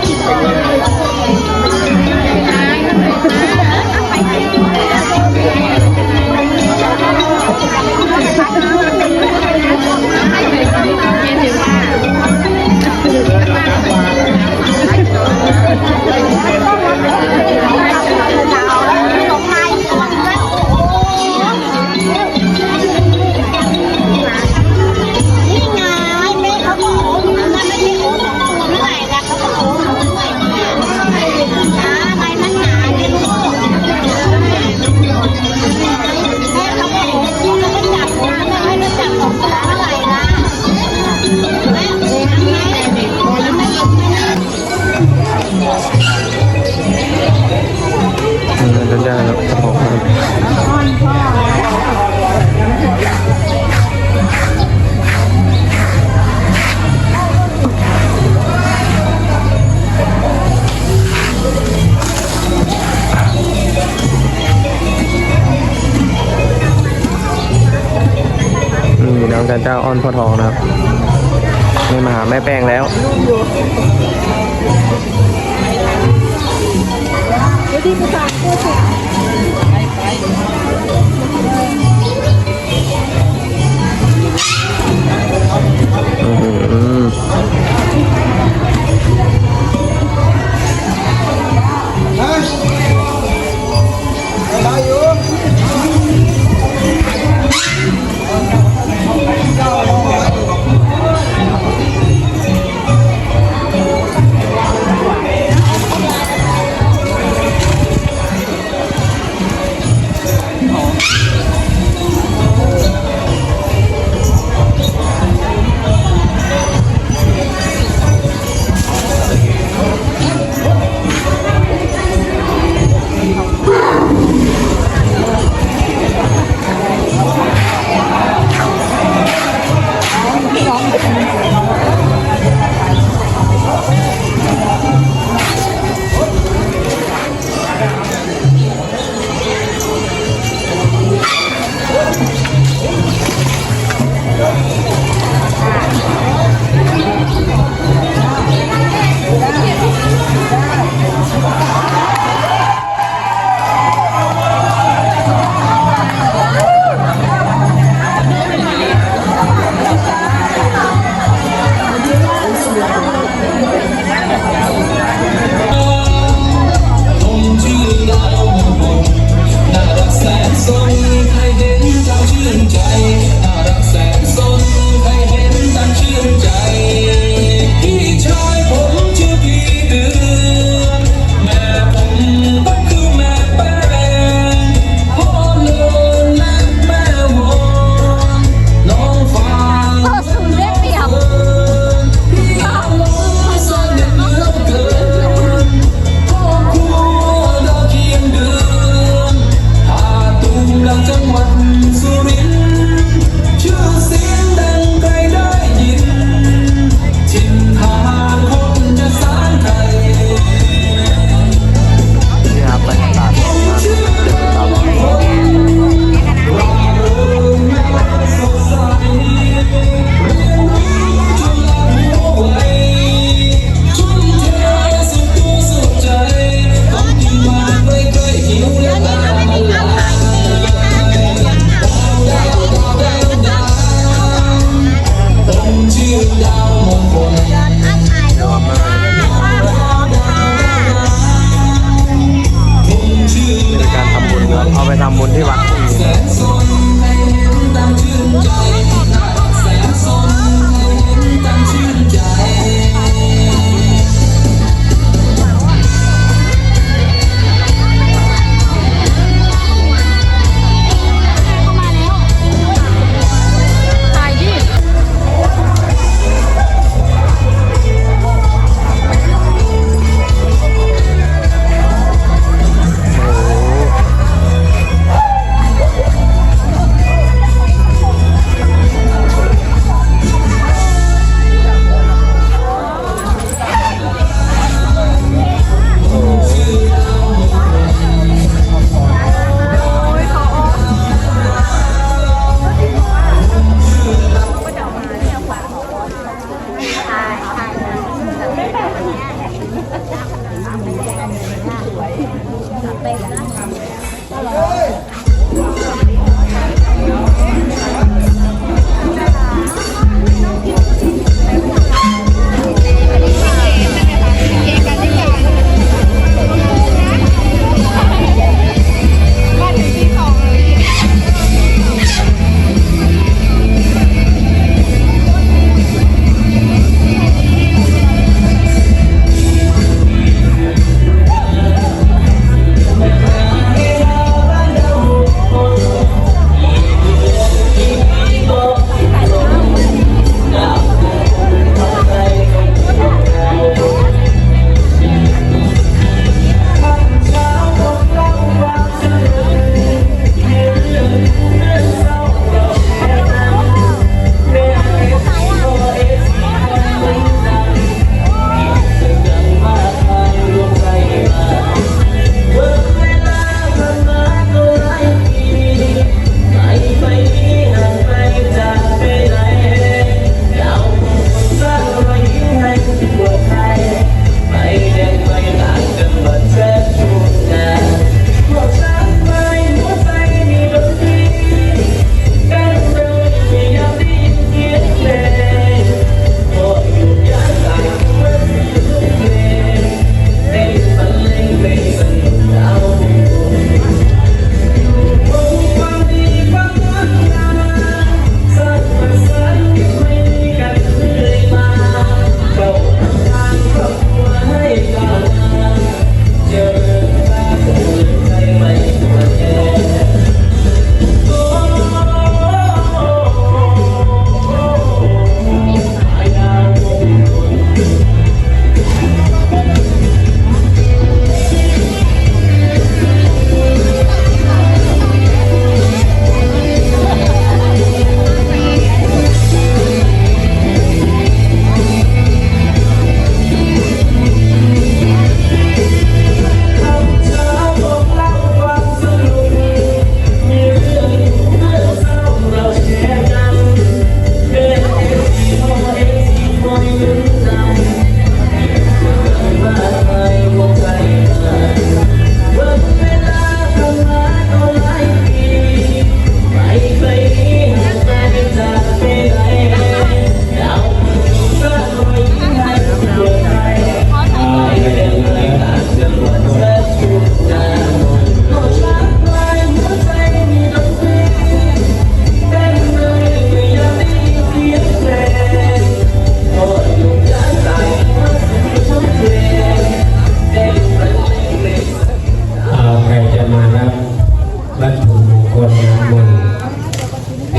equipe, né? พ่อทองนะครับไม่มาหาแม่แป้งแล้วเดี๋ยวที่ผู้ชา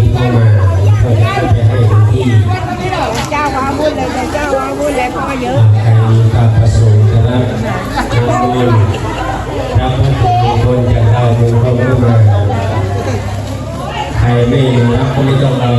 วเข้ามาก็จะขึ้ไปให้ที่เจ้าวาวุ่นเลย เจ้าวาวุ่นเลยพ่อเยอะใครมีความประสงค์นะรับน้ำมูลรับพระคนอย่ากเรามูลก็ไม่มาใครไม่รับก็ไม่ต้องเอา